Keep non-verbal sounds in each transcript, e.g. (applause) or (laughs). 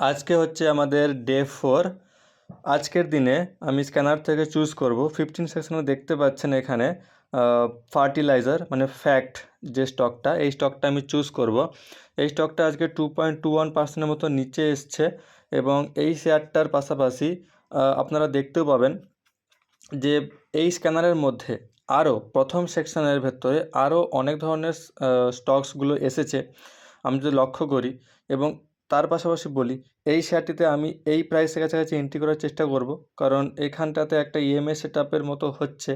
আজকে হচ্ছে আমাদের ডে ফোর আজকের দিনে আমি স্ক্যানার থেকে চুজ করব। ফিফটিন সেকশনে দেখতে পাচ্ছেন এখানে ফার্টিলাইজার মানে ফ্যাক্ট যে স্টকটা এই স্টকটা আমি চুজ করব। এই স্টকটা আজকে টু পয়েন্ট টু ওয়ান পার্সেন্টের মতো নিচে এসছে এবং এই শেয়ারটার পাশাপাশি আপনারা দেখতেও পাবেন যে এই স্ক্যানারের মধ্যে আরও প্রথম সেকশনের ভেতরে আরও অনেক ধরনের স্টকসগুলো এসেছে। আমি যদি লক্ষ্য করি এবং তার পাশাপাশি বলি, এই শেয়ারটিতে আমি এই প্রাইসের কাছাকাছি এন্ট্রি করার চেষ্টা করব। কারণ এখানটাতে একটা E ইএমএ সেট আপের মতো হচ্ছে।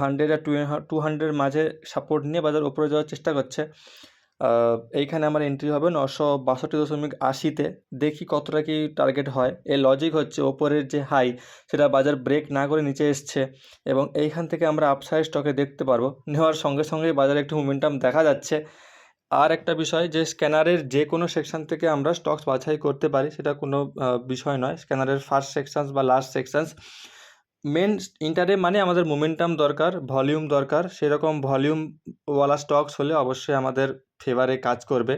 হান্ড্রেড আর টু হান্ড্রেড মাঝে সাপোর্ট নিয়ে বাজার ওপরে যাওয়ার চেষ্টা করছে। এইখানে আমার এন্ট্রি হবে নশো বাষট্টি দশমিক আশিতে। দেখি কতটা কি টার্গেট হয়। এর লজিক হচ্ছে ওপরের যে হাই সেটা বাজার ব্রেক না করে নিচে এসছে। এবং এইখান থেকে আমরা আপসাইড স্টকে দেখতে পারব। নেওয়ার সঙ্গে সঙ্গেই বাজারে একটু মোমেন্টাম দেখা যাচ্ছে। আর একটা বিষয় যে স্ক্যানারের যে কোনো সেকশন থেকে আমরা স্টকস বাছাই করতে পারি, সেটা কোনো বিষয় নয়। স্ক্যানারের ফার্স্ট সেকশনস বা লাস্ট সেকশনস মেন ইন্টারে মানে আমাদের মোমেন্টাম দরকার ভলিউম দরকার। সেরকম ভলিউমওয়ালা স্টকস হলে অবশ্যই আমাদের ফেভারে কাজ করবে।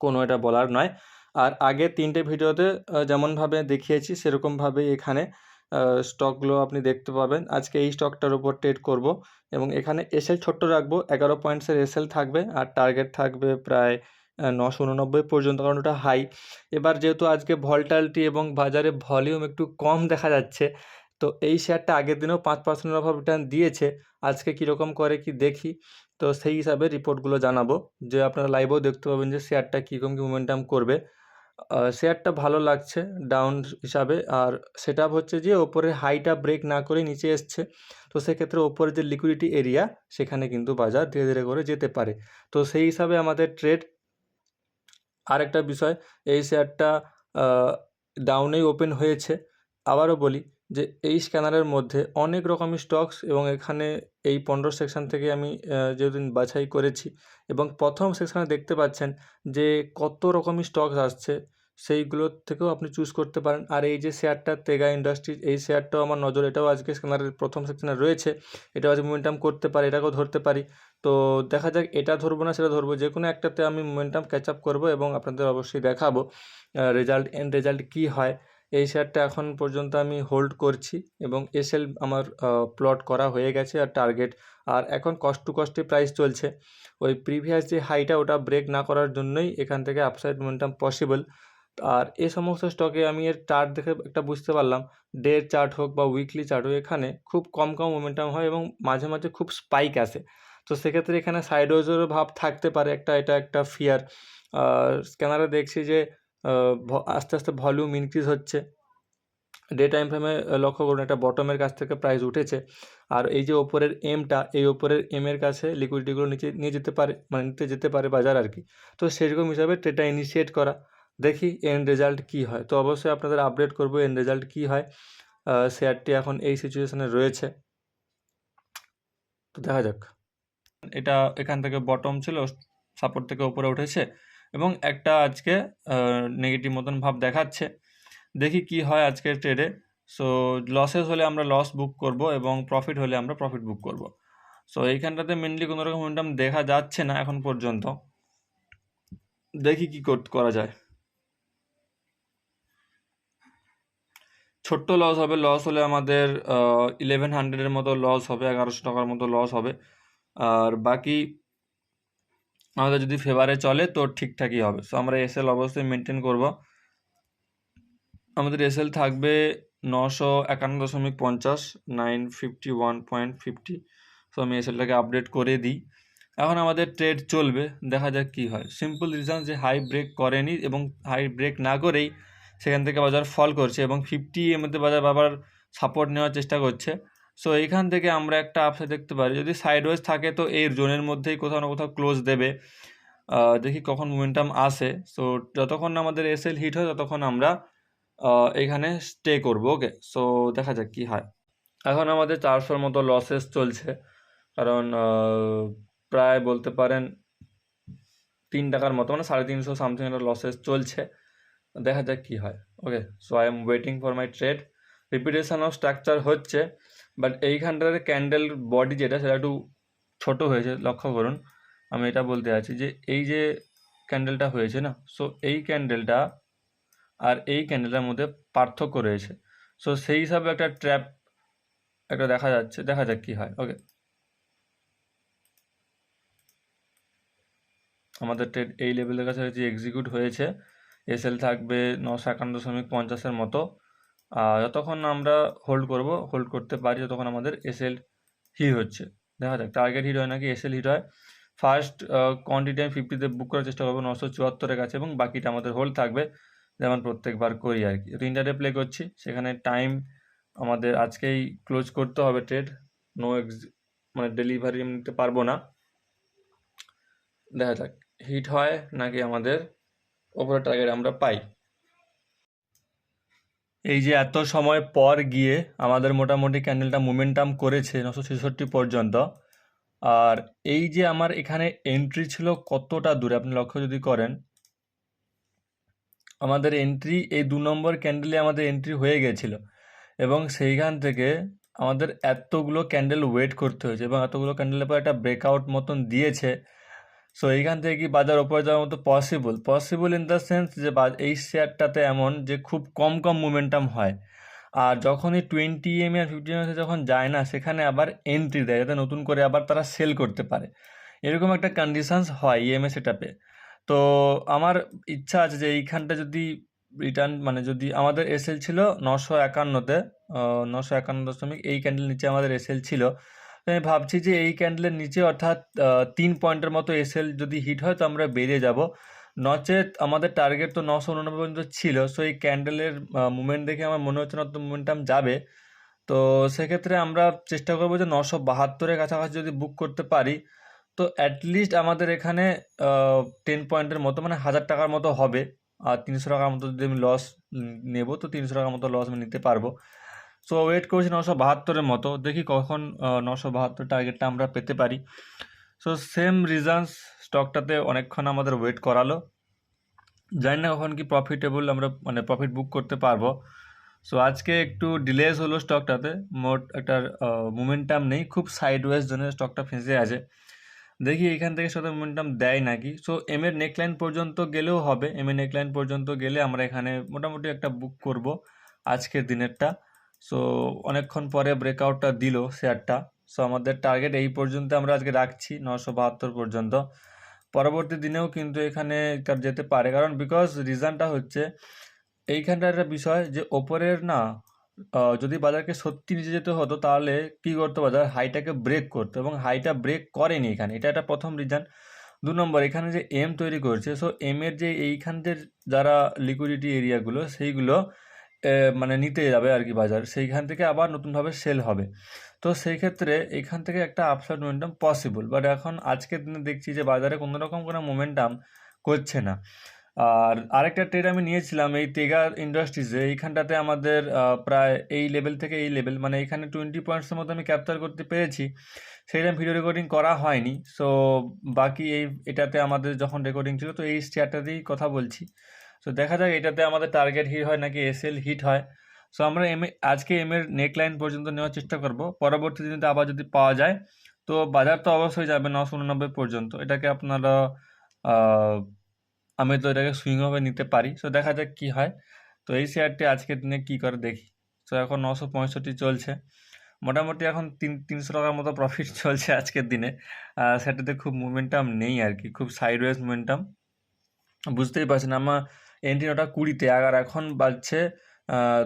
কোনো এটা বলার নয়। আর আগে তিনটে ভিডিওতে যেমনভাবে দেখিয়েছি সেরকমভাবে এখানে স্টকগুলো আপনি দেখতে পাবেন। আজকে এই স্টকটার উপর ট্রেড করব এবং এখানে এসএল ছোট্ট রাখব। এগারো পয়েন্টসের এসএল থাকবে আর টার্গেট থাকবে প্রায় নশো উননব্বই পর্যন্ত কারণ ওটা হাই এবার যেহেতু আজকে ভলটালিটি এবং বাজারে ভলিউম একটু কম দেখা যাচ্ছে, তো এই শেয়ারটা আগের দিনেও পাঁচ পার্সেন্টের অভাব রিটার্ন দিয়েছে। আজকে কীরকম করে কি দেখি, তো সেই হিসাবে রিপোর্টগুলো জানাব। যে আপনারা লাইভেও দেখতে পাবেন যে শেয়ারটা কীরকম কি মোমেন্টাম করবে। শেয়ারটা ভালো লাগছে ডাউন হিসাবে। আর সেট হচ্ছে যে ওপরে হাইটা ব্রেক না করে নিচে এসছে। তো সেক্ষেত্রে ওপরে যে লিকুইডিটি এরিয়া সেখানে কিন্তু বাজার ধীরে ধীরে করে যেতে পারে। তো সেই হিসাবে আমাদের ট্রেড আরেকটা বিষয়, এই শেয়ারটা ডাউনেই ওপেন হয়েছে। আবারও বলি যে এই স্ক্যানারের মধ্যে অনেক রকমের স্টকস এবং এখানে এই পনেরো সেকশন থেকে আমি যেদিন বাছাই করেছি এবং প্রথম সেকশানে দেখতে পাচ্ছেন যে কত রকমের স্টকস আসছে সেইগুলোর থেকেও আপনি চুজ করতে পারেন। আর এই যে শেয়ারটা তেগা ইন্ডাস্ট্রিজ, এই শেয়ারটাও আমার নজর, এটাও আজকে স্ক্যানারের প্রথম সেকশানে রয়েছে, এটাও আজকে মোমেন্টাম করতে পারে, এটাকেও ধরতে পারি। তো দেখা যাক, এটা ধরবো না সেটা ধরবো, যে কোনো একটাতে আমি মোমেন্টাম ক্যাচ আপ করব এবং আপনাদের অবশ্যই দেখাবো রেজাল্ট এন্ড রেজাল্ট কী হয়। এই শেয়ারটা এখন পর্যন্ত আমি হোল্ড করছি এবং এসএল আমার প্লট করা হয়ে গেছে আর টার্গেট আর এখন কস্ট টু কস্টে প্রাইস চলছে। ওই প্রিভিয়াস যে হাইটা ওটা ব্রেক না করার জন্যই এখান থেকে আপসাইড মোমেন্টাম পসিবল আর এ সমস্ত স্টকে আমি এর চার্ট দেখে একটা বুঝতে পারলাম ডে চার্ট হোক বা উইকলি চার্ট হোক, এখানে খুব কম কম মোমেন্টাম হয় এবং মাঝে মাঝে খুব স্পাইক আসে। তো সেক্ষেত্রে এখানে সাইডওয়েজেরও ভাব থাকতে পারে, একটা এটা একটা ফিয়ার স্ক্যানারে দেখছি যে আস্তে আস্তে ভলিউম ইনক্রিজ হচ্ছে। ডে টাইম ফ্রেমে লক্ষ্য করুন, একটা বটমের কাছ থেকে প্রাইস উঠেছে। আর এই যে ওপরের এমটা এই ওপরের এমের কাছে লিকুইডিটিগুলো নিচে নিয়ে যেতে পারে মানে নিতে যেতে পারে বাজার আর কি। তো সেরকম হিসাবে ট্রেডটা ইনিশিয়েট করা। দেখি এন্ড রেজাল্ট কী হয়। তো অবশ্যই আপনাদের আপডেট করব এন্ড রেজাল্ট কী হয়। শেয়ারটি এখন এই সিচুয়েশনে রয়েছে। তো দেখা যাক। এটা এখান থেকে বটম ছিল সাপোর্ট থেকে উপরে উঠেছে। এবং একটা আজকে নেগেটিভ মতন ভাব দেখাচ্ছে। দেখি কি হয় আজকের ট্রেডে সো লসেস হলে আমরা লস বুক করব এবং প্রফিট হলে আমরা প্রফিট বুক করব। সো এইখানটাতে মেনলি কোনো রকম মোমেন্টাম দেখা যাচ্ছে না এখন পর্যন্ত। দেখি কি কর- করা যায়। ছোট্ট লস হবে লস হলে আমাদের ইলেভেন হান্ড্রেডের মতো লস হবে, এগারোশো টাকার মতো লস হবে। আর বাকি আমাদের যদি ফেভারে চলে, তো ঠিকঠাকই হবে। সো আমরা এসএল অবশ্যই মেনটেন করব। আমাদের এসএল থাকবে নশো একান্ন দশমিক পঞ্চাশ nine fifty one point fifty so আমি এসএলটাকে আপডেট করে দিই। এখন আমাদের ট্রেড চলবে, দেখা যাক কী হয়। সিম্পল রিজন যে হাই ব্রেক করেনি এবং হাই ব্রেক না করেই সেখান থেকে বাজার ফল করছে এবং ফিফটি এর মধ্যে বাজার আবার সাপোর্ট নেওয়ার চেষ্টা করছে। সো এইখান থেকে আমরা একটা আপসাইড দেখতে পারি। যদি সাইডওয়েজ থাকে, তো এই জোনের মধ্যেই কোথাও না কোথাও ক্লোজ দেবে। দেখি কখন মোমেন্টাম আসে। সো যতক্ষণ আমাদের এসএল হিট হয়, ততক্ষণ আমরা এখানে স্টে করব ওকে সো দেখা যাক কী হয়। এখন আমাদের চারশোর মতো লসেস চলছে। কারণ প্রায় বলতে পারেন তিন টাকার মতো মানে সাড়ে তিনশো সামথিং একটা লসেস চলছে। দেখা যাক কী হয় okay so I am waiting for my trade repetition of structure হচ্ছে। বাট এইখানটার ক্যান্ডেল বডি যেটা, সেটা একটু ছোট হয়েছে, লক্ষ্য করুন। আমি এটা বলতে আছি যে, এই যে ক্যান্ডেলটা হয়েছে না সো এই ক্যান্ডেলটা আর এই ক্যান্ডেলের মধ্যে পার্থক্য রয়েছে। সো সেই হিসাবে একটা ট্র্যাপ একটা দেখা যাচ্ছে, দেখা যাক কী হয় ওকে আমাদের ট্রেড এই লেভেলের কাছে যে এক্সিকিউট হয়েছে এসএল থাকবে নশো একান্ন দশমিক পঞ্চাশের মতো। যতক্ষণ আমরা হোল্ড করব হোল্ড করতে পারি ততক্ষণ আমাদের এসএল হিট হচ্ছে। দেখা যাক টার্গেট হিট হয় নাকি এসএল হিট হয়। ফার্স্ট কোয়ান্টিটি আমি ফিফটিতে বুক করার চেষ্টা করব নশো চুয়াত্তরের কাছে এবং বাকিটা আমাদের হোল্ড থাকবে যেমন প্রত্যেকবার করি আর কি। তো ইন্টারডে প্লে করছি, সেখানে টাইম আমাদের আজকেই ক্লোজ করতে হবে ট্রেড নো এক্স মানে ডেলিভারি নিতে পারব না। দেখা যাক হিট হয় নাকি আমাদের ওপরে টার্গেট আমরা পাই। এই যে এত সময় পর গিয়ে আমাদের মোটামুটি ক্যান্ডেলটা মোমেন্টাম করেছে নশো ছেষট্টি পর্যন্ত। আর এই যে আমার এখানে এন্ট্রি ছিল কতটা দূরে, আপনি লক্ষ্য যদি করেন, আমাদের এন্ট্রি এই দু নম্বর ক্যান্ডেলে আমাদের এন্ট্রি হয়ে গেছিল এবং সেইখান থেকে আমাদের এতগুলো ক্যান্ডেল ওয়েট করতে হয়েছে এবং এতগুলো ক্যান্ডেলের পর একটা ব্রেকআউট মতন দিয়েছে সো এইখান থেকে কি বাজার ওপরে যাওয়ার মতো possible possible in the sense যে এই শেয়ারটাতে এমন যে খুব কম কম মোমেন্টাম হয়। আর যখনই টোয়েন্টি এম আর ফিফটি এম যখন যায় না, সেখানে আবার এন্ট্রি দেয়, যাতে নতুন করে আবার তারা সেল করতে পারে। এরকম একটা কন্ডিশনস হয় ইএমএ সেটাপে তো, আমার ইচ্ছা আছে যে এইখানটা যদি রিটার্ন মানে যদি আমাদের এসএল ছিল নশো একান্নতে নশো একান্ন দশমিক এই ক্যান্ডেল নিচে আমাদের এসএল ছিল। আমি ভাবছি যে এই ক্যান্ডেলের নিচে অর্থাৎ তিন পয়েন্টের মতো এসএল যদি হিট হয়, তো আমরা বেড়ে যাব। নচেত আমাদের টার্গেট তো নশো উননব্বই পর্যন্ত ছিল সো এই ক্যান্ডেলের মুভমেন্ট দেখে আমার মনে হচ্ছে না তো মুভমেন্টাম যাবে। তো সেক্ষেত্রে আমরা চেষ্টা করব যে নশো বাহাত্তরের কাছাকাছি যদি বুক করতে পারি, তো অ্যাটলিস্ট আমাদের এখানে টেন পয়েন্টের মতো মানে হাজার টাকার মতো হবে। আর তিনশো টাকার মতো যদি আমি লস নেব, তো তিনশো টাকার মতো লস আমি নিতে পারব। সো ওয়েট করছি নশো বাহাত্তরের মতো। দেখি কখন নশো বাহাত্তর টার্গেটটা আমরা পেতে পারি। সো সেম রিজনস স্টকটাতে অনেকক্ষণ আমাদের ওয়েট করালো। জানি না কখন কি প্রফিটেবল আমরা মানে প্রফিট বুক করতে পারব। সো আজকে একটু ডিলেস হলো স্টকটাতে মোট একটা মোমেন্টাম নেই। খুব সাইডওয়েজ জন্য স্টকটা ফেঁসে আছে। দেখি এখান থেকে সাথে মোমেন্টাম দেয় নাকি। সো এম এর নেকলাইন পর্যন্ত গেলেও হবে। এম এর নেকলাইন পর্যন্ত গেলে আমরা এখানে মোটামুটি একটা বুক করব আজকের দিনেরটা। সো অনেকক্ষণ পরে ব্রেকআউটটা দিল শেয়ারটা সো আমাদের টার্গেট এই পর্যন্ত আমরা আজকে রাখছি নশো বাহাত্তর পর্যন্ত। পরবর্তী দিনেও কিন্তু এখানে যেতে পারে। কারণ বিকজ রিজনটা হচ্ছে, এইখানটার একটা বিষয় যে ওপরের না যদি বাজারকে সত্যি নিচে যেতে হতো, তাহলে কী করতো বাজার? হাইটাকে ব্রেক করতো এবং হাইটা ব্রেক করেনি এখানে। এটা একটা প্রথম রিজন দু নম্বর, এখানে যে এম তৈরি করছে সো এমের যে এইখানদের যারা লিকুইডিটি এরিয়াগুলো সেইগুলো মানে নিতে যাবে আর কি বাজার। সেইখান থেকে আবার নতুনভাবে সেল হবে। তো সেই ক্ষেত্রে এখান থেকে একটা আপসাইড মোমেন্টাম পসিবল বাট এখন আজকের দিনে দেখছি যে বাজারে কোনো রকম কোনো মোমেন্টাম করছে না। আর আরেকটা ট্রেড আমি নিয়েছিলাম এই তেগার ইন্ডাস্ট্রিজে এইখানটাতে আমাদের প্রায় এই লেভেল থেকে এই লেভেল মানে এখানে টোয়েন্টি পয়েন্টসের মতো আমি ক্যাপচার করতে পেরেছি। সেইটা ভিডিও রেকর্ডিং করা হয়নি। সো বাকি এই এটাতে আমাদের যখন রেকর্ডিং ছিল, তো এই শেয়ারটাতেই কথা বলছি। সো দেখা যাক এটাতে আমাদের টার্গেট হিট হয় নাকি এসএল হিট হয়। সো আমরা এম আজকে এম এর নেক লাইন পর্যন্ত নেওয়ার চেষ্টা করব। পরবর্তী দিনে আবার যদি পাওয়া যায়, তো বাজার তো অবশ্যই যাবে নশো উননব্বই পর্যন্ত। এটাকে আপনারা আমি তো এটাকে সুইংভাবে নিতে পারি। সো দেখা যাক কী হয়। তো এই শেয়ারটি আজকের দিনে কী করে দেখি। সো এখন নশো পঁয়ষট্টি চলছে। মোটামুটি এখন তিন, তিনশো টাকার মতো প্রফিট (laughs) চলছে আজকের দিনে। সেটাতে খুব মুভমেন্টাম নেই আর কি। খুব সাইডওয়েজ মুভমেন্টাম বুঝতেই পারছেন, আমার এন্ট্রি নটা কুড়িতে আর এখন বাজছে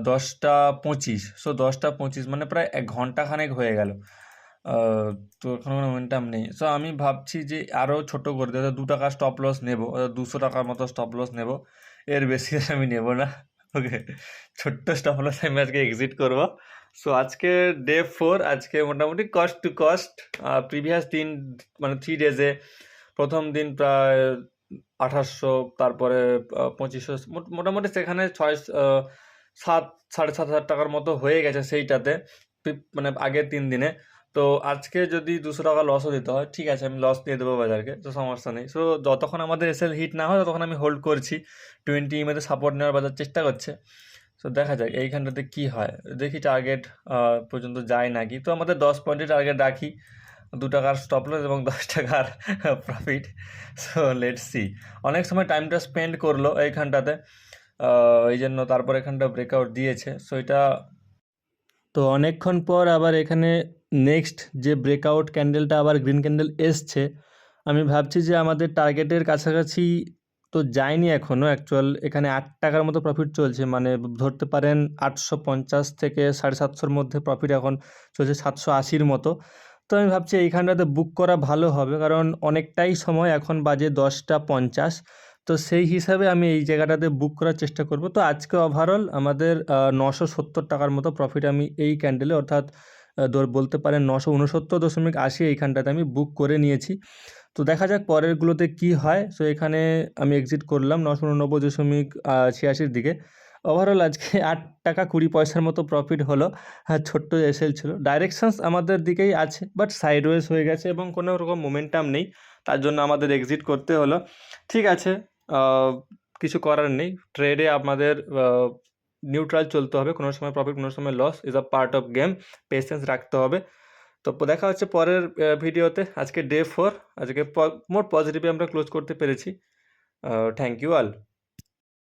দশটা পঁচিশ। সো দশটা পঁচিশ মানে প্রায় এক ঘণ্টা খানেক হয়ে গেল। তো এখন কোনো মোমেন্টাম নেই। সো আমি ভাবছি যে আরও ছোটো করে দেবো দু টাকা স্টপ লস নেব দুশো টাকার মতো স্টপ লস নেব। এর বেশি আমি নেব না। ওকে, ছোট্ট স্টপ লস আমি আজকে এক্সিট করব। সো আজকে ডে ফোর আজকে মোটামুটি কস্ট টু কস্ট প্রিভিয়াস দিন মানে থ্রি ডেজে প্রথম দিন প্রায় আঠাশশো তারপরে পঁচিশশো মোটামুটি সেখানে ছয় সাত, সাড়ে সাত হাজার টাকার মতো হয়ে গেছে সেইটাতে মানে আগের তিন দিনে। তো আজকে যদি দুশো টাকা লসও দিতে হয়, ঠিক আছে, আমি লস দিয়ে দেবো বাজারকে, তো সমস্যা নেই। সো যতক্ষণ আমাদের এসএল হিট না হয়, ততক্ষণ আমি হোল্ড করছি। টোয়েন্টি ইমেতে সাপোর্ট নেওয়ার বাজার চেষ্টা করছে। সো দেখা যাক, এইখানটাতে কী হয়। দেখি টার্গেট পর্যন্ত যায় নাকি। তো আমাদের দশ পয়েন্টের টার্গেট রাখি। দু টাকার স্টপ লস এবং দশ টাকার প্রফিট সো লেট সি অনেক সময় টাইমটা স্পেন্ড করল এইখানটাতে এই জন্য তারপর এখানটা ব্রেকআউট দিয়েছে। সো এটা তো অনেকক্ষণ পর আবার এখানে নেক্সট যে ব্রেকআউট ক্যান্ডেলটা আবার গ্রিন ক্যান্ডেল এসছে, আমি ভাবছি যে আমাদের টার্গেটের কাছাকাছি তো যায়নি এখনও অ্যাকচুয়াল এখানে আট টাকার মতো প্রফিট চলছে মানে ধরতে পারেন আটশো পঞ্চাশ থেকে সাড়ে সাতশোর মধ্যে প্রফিট এখন চলছে সাতশো আশির মতো। তো আমি ভাবছি এইখানটাতে বুক করা ভালো হবে। কারণ অনেকটাই সময়, এখন বাজে দশটা পঞ্চাশ। তো সেই হিসাবে আমি এই জায়গাটাতে বুক করার চেষ্টা করব। তো আজকে ওভারঅল আমাদের নশো সত্তর টাকার মতো প্রফিট আমি এই ক্যান্ডেলে অর্থাৎ বলতে পারেন নশো উনসত্তর দশমিক আশি এইখানটাতে আমি বুক করে নিয়েছি। তো দেখা যাক পরেরগুলোতে কি হয়। সো এখানে আমি এক্সিট করলাম নশো উননব্বই দশমিক ছিয়াশির দিকে। ওভারঅল আজকে আট টাকা কুড়ি পয়সার মতো প্রফিট হলো। হ্যাঁ ছোট্ট এসএল ছিল। ডাইরেকশানস আমাদের দিকেই আছে বাট সাইডওয়েজ হয়ে গেছে এবং কোনো রকম মোমেন্টাম নেই। তার জন্য আমাদের এক্সিট করতে হলো। ঠিক আছে কিছু করার নেই। ট্রেডে আমাদের নিউট্রাল চলতে হবে। কোনো সময় প্রফিট কোনো সময় loss is a part of game patience রাখতে হবে। তো দেখা হচ্ছে পরের ভিডিওতে আজকে ডে ফোর আজকে মোট পজিটিভে আমরা ক্লোজ করতে পেরেছি। Thank you all